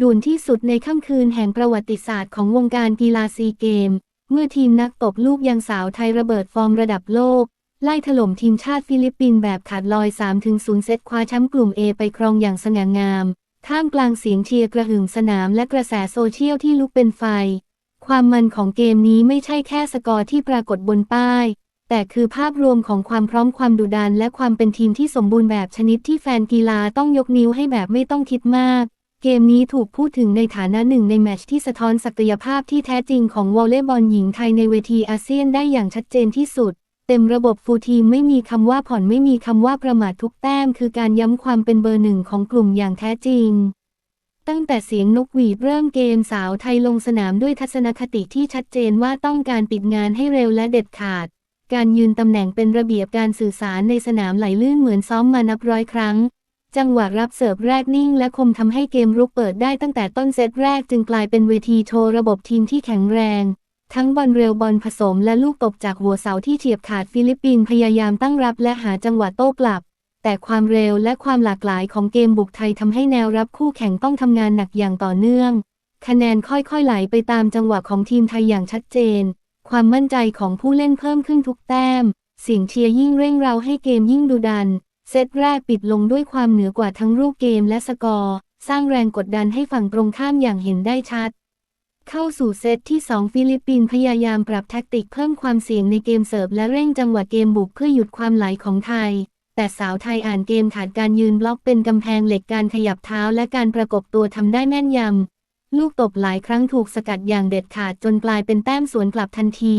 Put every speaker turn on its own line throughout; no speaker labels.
ด่วนที่สุดในค่ำคืนแห่งประวัติศาสตร์ของวงการกีฬาซีเกม เมื่อทีมนักตบลูกยังสาวไทยระเบิดฟอร์มระดับโลก ไล่ถล่มทีมชาติฟิลิปปินส์แบบขาดลอย 3-0 เซตคว้าแชมป์กลุ่ม A ไปครองอย่างสง่างาม ท่ามกลางเสียงเชียร์กระหึ่มสนามและกระแสโซเชียลที่ลุกเป็นไฟ ความมันของเกมนี้ไม่ใช่แค่สกอร์ที่ปรากฏบนป้าย แต่คือภาพรวมของความพร้อมความดุดันและความเป็นทีมที่สมบูรณ์แบบชนิดที่แฟนกีฬาต้องยกนิ้วให้แบบไม่ต้องคิดมาก เกมนี้ถูกพูดถึงในฐานะหนึ่งในแมตช์ที่สะท้อนศักยภาพที่แท้จริงของวอลเลย์บอลหญิงไทยในเวทีอาเซียนได้อย่างชัดเจนที่สุด เต็มระบบฟูทีมไม่มีคำว่าผ่อนไม่มีคำว่าประมาททุกแต้ม คือการย้ำความเป็นเบอร์หนึ่งของกลุ่มอย่างแท้จริง ตั้งแต่เสียงนกหวีดเริ่มเกมสาวไทยลงสนามด้วยทัศนคติที่ชัดเจนว่าต้องการปิดงานให้เร็วและเด็ดขาด การยืนตำแหน่งเป็นระเบียบการสื่อสารในสนามไหลลื่นเหมือนซ้อมมานับร้อยครั้ง จังหวะรับเสิร์ฟแรกนิ่งและคมทำให้เกมรุกเปิดได้ตั้งแต่ต้นเซตแรกจึงกลายเป็นเวทีโชว์ระบบทีมที่แข็งแรง ทั้งบอลเร็วบอลผสมและลูกตบจากหัวเสาที่เฉียบขาดฟิลิปปินส์พยายามตั้งรับและหาจังหวะโต้กลับ แต่ความเร็วและความหลากหลายของเกมบุกไทยทำให้แนวรับคู่แข่งต้องทำงานหนักอย่างต่อเนื่อง คะแนนค่อยๆไหลไปตามจังหวะของทีมไทยอย่างชัดเจน ความมั่นใจของผู้เล่นเพิ่มขึ้นทุกแต้มเสียงเชียร์ยิ่งเร่งเราให้เกมยิ่งดุดัน เซตแรกปิดลงด้วยความเหนือกว่าทั้งรูปเกมและสกอร์ สร้างแรงกดดันให้ฝั่งตรงข้ามอย่างเห็นได้ชัด เข้าสู่เซตที่ 2 ฟิลิปปินส์พยายามปรับแท็กติกเพิ่มความเสี่ยงในเกมเสิร์ฟและเร่งจังหวะเกมบุกเพื่อหยุดความไหลของไทย แต่สาวไทยอ่านเกมขาดการยืนบล็อกเป็นกำแพงเหล็กการขยับเท้าและการประกบตัวทำได้แม่นยำ ลูกตบหลายครั้งถูกสกัดอย่างเด็ดขาดจนกลายเป็นแต้มสวนกลับทันที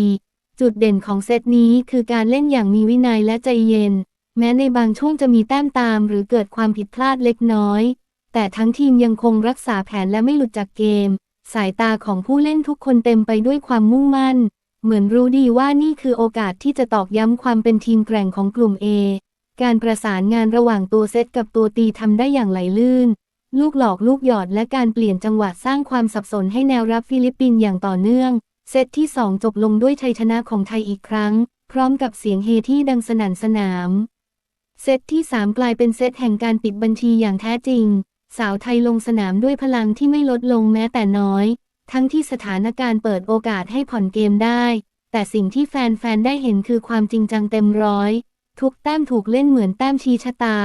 จุดเด่นของเซตนี้คือการเล่นอย่างมีวินัยและใจเย็น แม้ในบางช่วงจะมีแต้มตามหรือเกิดความผิดพลาดเล็กน้อย แต่ทั้งทีมยังคงรักษาแผนและไม่หลุดจากเกม สายตาของผู้เล่นทุกคนเต็มไปด้วยความมุ่งมั่น เหมือนรู้ดีว่านี่คือโอกาสที่จะตอกย้ำความเป็นทีมแกร่งของกลุ่ม A การประสานงานระหว่างตัวเซตกับตัวตีทำได้อย่างไหลลื่น ลูกหลอกลูกหยอดและการเปลี่ยนจังหวะสร้างความสับสนให้แนวรับฟิลิปปินส์อย่างต่อเนื่อง เซตที่ 2 จบลงด้วยชัยชนะของไทยอีกครั้ง พร้อมกับเสียงเฮที่ดังสนั่นสนาม เซตที่ 3 กลายเป็นเซตแห่งการปิดบัญชีอย่างแท้จริง สาวไทยลงสนามด้วยพลังที่ไม่ลดลงแม้แต่น้อย ทั้งที่สถานการณ์เปิดโอกาสให้ผ่อนเกมได้ แต่สิ่งที่แฟนๆ ได้เห็นคือความจริงจังเต็มร้อย ทุกแต้มถูกเล่นเหมือนแต้มชี้ชะตา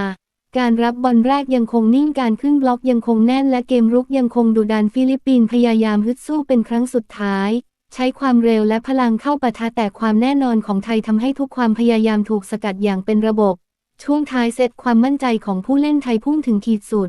การรับบอลแรกยังคงนิ่งการขึ้นบล็อกยังคงแน่นและเกมรุกยังคงดุดันฟิลิปปินส์พยายามฮึดสู้เป็นครั้งสุดท้ายใช้ความเร็วและพลังเข้าปะทะแต่ความแน่นอนของไทยทำให้ทุกความพยายามถูกสกัดอย่างเป็นระบบ ช่วงท้ายเซตความมั่นใจของผู้เล่นไทยพุ่งถึงขีดสุด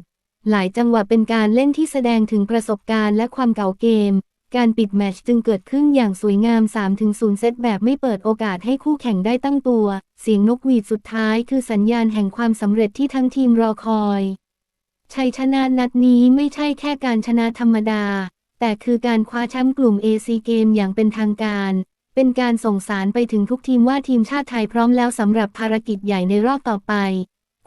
หลายจังหวะเป็นการเล่นที่แสดงถึงประสบการณ์และความเก่าเกม การปิดแมตช์จึงเกิดขึ้นอย่างสวยงาม 3-0 เซตแบบไม่เปิดโอกาสให้คู่แข่งได้ตั้งตัว เสียงนกหวีดสุดท้ายคือสัญญาณแห่งความสำเร็จที่ทั้งทีมรอคอย ชัยชนะนัดนี้ไม่ใช่แค่การชนะธรรมดา แต่คือการคว้าแชมป์กลุ่ม AC เกมอย่างเป็นทางการ เป็นการส่งสารไปถึงทุกทีมว่าทีมชาติไทยพร้อมแล้วสำหรับภารกิจใหญ่ในรอบต่อไป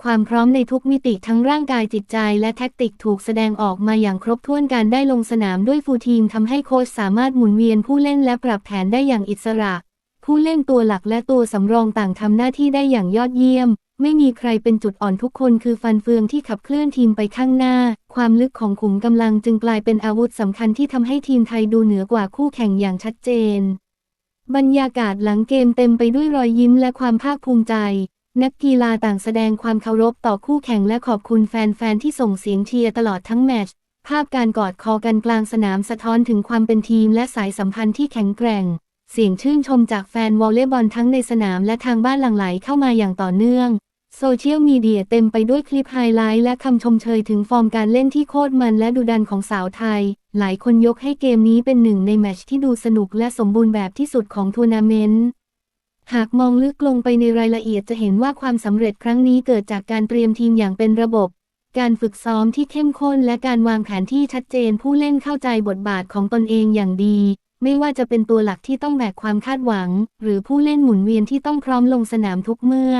ความพร้อมในทุกมิติทั้งร่างกายจิตใจและแท็กติกถูกแสดงออกมาอย่างครบถ้วนการได้ลงสนามด้วยฟูลทีมทำให้โค้ชสามารถหมุนเวียนผู้เล่นและปรับแผนได้อย่างอิสระ ผู้เล่นตัวหลักและตัวสำรองต่างทำหน้าที่ได้อย่างยอดเยี่ยมไม่มีใครเป็นจุดอ่อนทุกคนคือฟันเฟืองที่ขับเคลื่อนทีมไปข้างหน้า ความลึกของขุมกำลังจึงกลายเป็นอาวุธสำคัญที่ทำให้ทีมไทยดูเหนือกว่าคู่แข่งอย่างชัดเจน บรรยากาศหลังเกมเต็มไปด้วยรอยยิ้มและความภาคภูมิใจ นักกีฬาต่างแสดงความเคารพต่อคู่แข่งและขอบคุณแฟนๆที่ส่งเสียงเชียร์ตลอดทั้งแมตช์ภาพการกอดคอกันกลางสนามสะท้อนถึงความเป็นทีมและสายสัมพันธ์ที่แข็งแกร่ง เสียงชื่นชมจากแฟนวอลเลย์บอลทั้งในสนามและทางบ้านหลั่งไหลเข้ามาอย่างต่อเนื่อง โซเชียลมีเดียเต็มไปด้วยคลิปไฮไลท์และคำชมเชยถึงฟอร์มการเล่นที่โคตรมันและดุดันของสาวไทย หลายคนยกให้เกมนี้เป็นหนึ่งในแมตช์ที่ดูสนุกและสมบูรณ์แบบที่สุดของทัวร์นาเมนต์ หากมองลึกลงไปในรายละเอียดจะเห็นว่าความสำเร็จครั้งนี้เกิดจากการเตรียมทีมอย่างเป็นระบบ การฝึกซ้อมที่เข้มข้นและการวางแผนที่ชัดเจนผู้เล่นเข้าใจบทบาทของตนเองอย่างดี ไม่ว่าจะเป็นตัวหลักที่ต้องแบกความคาดหวัง หรือผู้เล่นหมุนเวียนที่ต้องพร้อมลงสนามทุกเมื่อ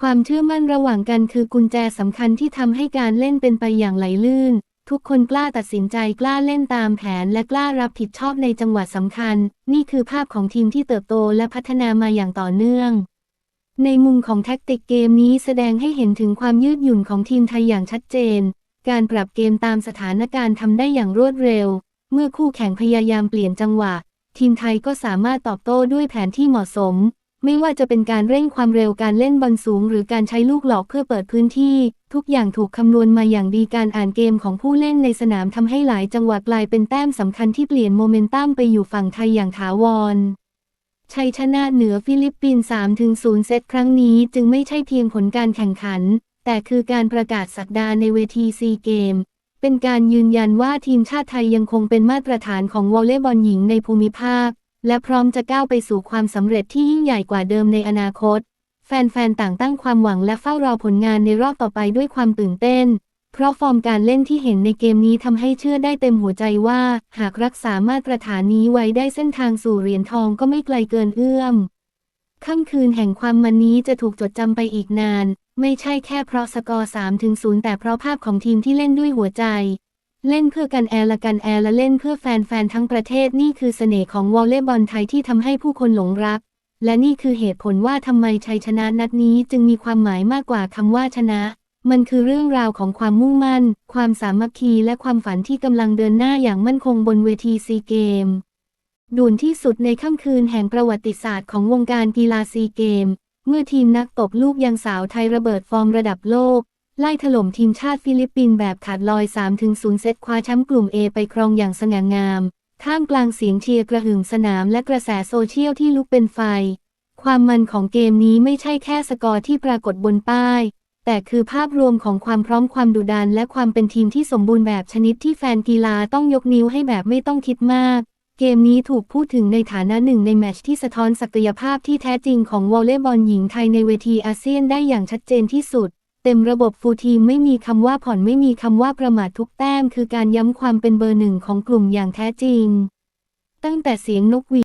ความเชื่อมั่นระหว่างกันคือกุญแจสำคัญที่ทำให้การเล่นเป็นไปอย่างไหลลื่น ทุกคนกล้าตัดสินใจกล้าเล่นตามแผน และกล้ารับผิดชอบในจังหวะสำคัญ นี่คือภาพของทีมที่เติบโตและพัฒนามาอย่างต่อเนื่อง ในมุมของแท็กติกเกมนี้แสดงให้เห็นถึงความยืดหยุ่นของทีมไทยอย่างชัดเจน การปรับเกมตามสถานการณ์ทำได้อย่างรวดเร็ว เมื่อคู่แข่งพยายามเปลี่ยนจังหวะ ทีมไทยก็สามารถตอบโต้ด้วยแผนที่เหมาะสม ไม่ว่าจะเป็นการเร่งความเร็วการเล่นบอลสูง หรือการใช้ลูกหลอกเพื่อเปิดพื้นที่ ทุกอย่างถูกคำนวณมาอย่างดีการอ่านเกมของผู้เล่นในสนามทำให้หลายจังหวะกลายเป็นแต้มสำคัญที่เปลี่ยนโมเมนตัมไปอยู่ฝั่งไทยอย่างถาวรชัยชนะเหนือฟิลิปปินส์3-0 เซตครั้งนี้จึงไม่ใช่เพียงผลการแข่งขัน แต่คือการประกาศสักดาในเวทีซีเกม เป็นการยืนยันว่าทีมชาติไทยยังคงเป็นมาตรฐานของวอลเลย์บอลหญิงในภูมิภาค และพร้อมจะก้าวไปสู่ความสำเร็จที่ยิ่งใหญ่กว่าเดิมในอนาคต แฟนๆ ต่างตั้งความหวังและเฝ้ารอผลงานในรอบต่อไปด้วยความตื่นเต้น เพราะฟอร์มการเล่นที่เห็นในเกมนี้ทำให้เชื่อได้เต็มหัวใจว่า หากรักษามาตรฐานนี้ไว้ได้เส้นทางสู่เหรียญทองก็ไม่ไกลเกินเอื้อมค่ำคืนแห่งความมันนี้จะถูกจดจำไปอีกนาน ไม่ใช่แค่เพราะสกอร์3ถึง0แต่เพราะภาพของทีมที่เล่นด้วยหัวใจ เล่นเพื่อกันแอร์ละกันแอร์และเล่นเพื่อแฟนๆทั้งประเทศนี่คือเสน่ห์ของวอลเลย์บอลไทยที่ทำให้ผู้คนหลงรัก และนี่คือเหตุผลว่าทำไมชัยชนะนัดนี้จึงมีความหมายมากกว่าคำว่าชนะ มันคือเรื่องราวของความมุ่งมั่น ความสามัคคีและความฝันที่กำลังเดินหน้าอย่างมั่นคงบนเวทีซีเกมด่วนที่สุดในค่ำคืนแห่งประวัติศาสตร์ของวงการกีฬาซีเกม เมื่อทีมนักตบลูกยังสาวไทยระเบิดฟอร์มระดับโลก ไล่ถล่มทีมชาติฟิลิปปินส์แบบขาดลอย 3-0 เซตคว้าแชมป์กลุ่ม A ไปครองอย่างสง่างาม ท่ามกลางเสียงเชียร์กระหึ่มสนามและกระแสโซเชียลที่ลุกเป็นไฟ ความมันของเกมนี้ไม่ใช่แค่สกอร์ที่ปรากฏบนป้าย แต่คือภาพรวมของความพร้อมความดุดัน และความเป็นทีมที่สมบูรณ์แบบชนิดที่แฟนกีฬาต้องยกนิ้วให้แบบไม่ต้องคิดมาก เกมนี้ถูกพูดถึงในฐานะหนึ่งในแมตช์ที่สะท้อนศักยภาพที่แท้จริงของวอลเลย์บอลหญิงไทยในเวทีอาเซียนได้อย่างชัดเจนที่สุด เต็มระบบฟูทีมไม่มีคำว่าผ่อนไม่มีคำว่าประมาททุกแต้ม คือการย้ำความเป็นเบอร์หนึ่งของกลุ่มอย่างแท้จริง ตั้งแต่เสียงนกหวี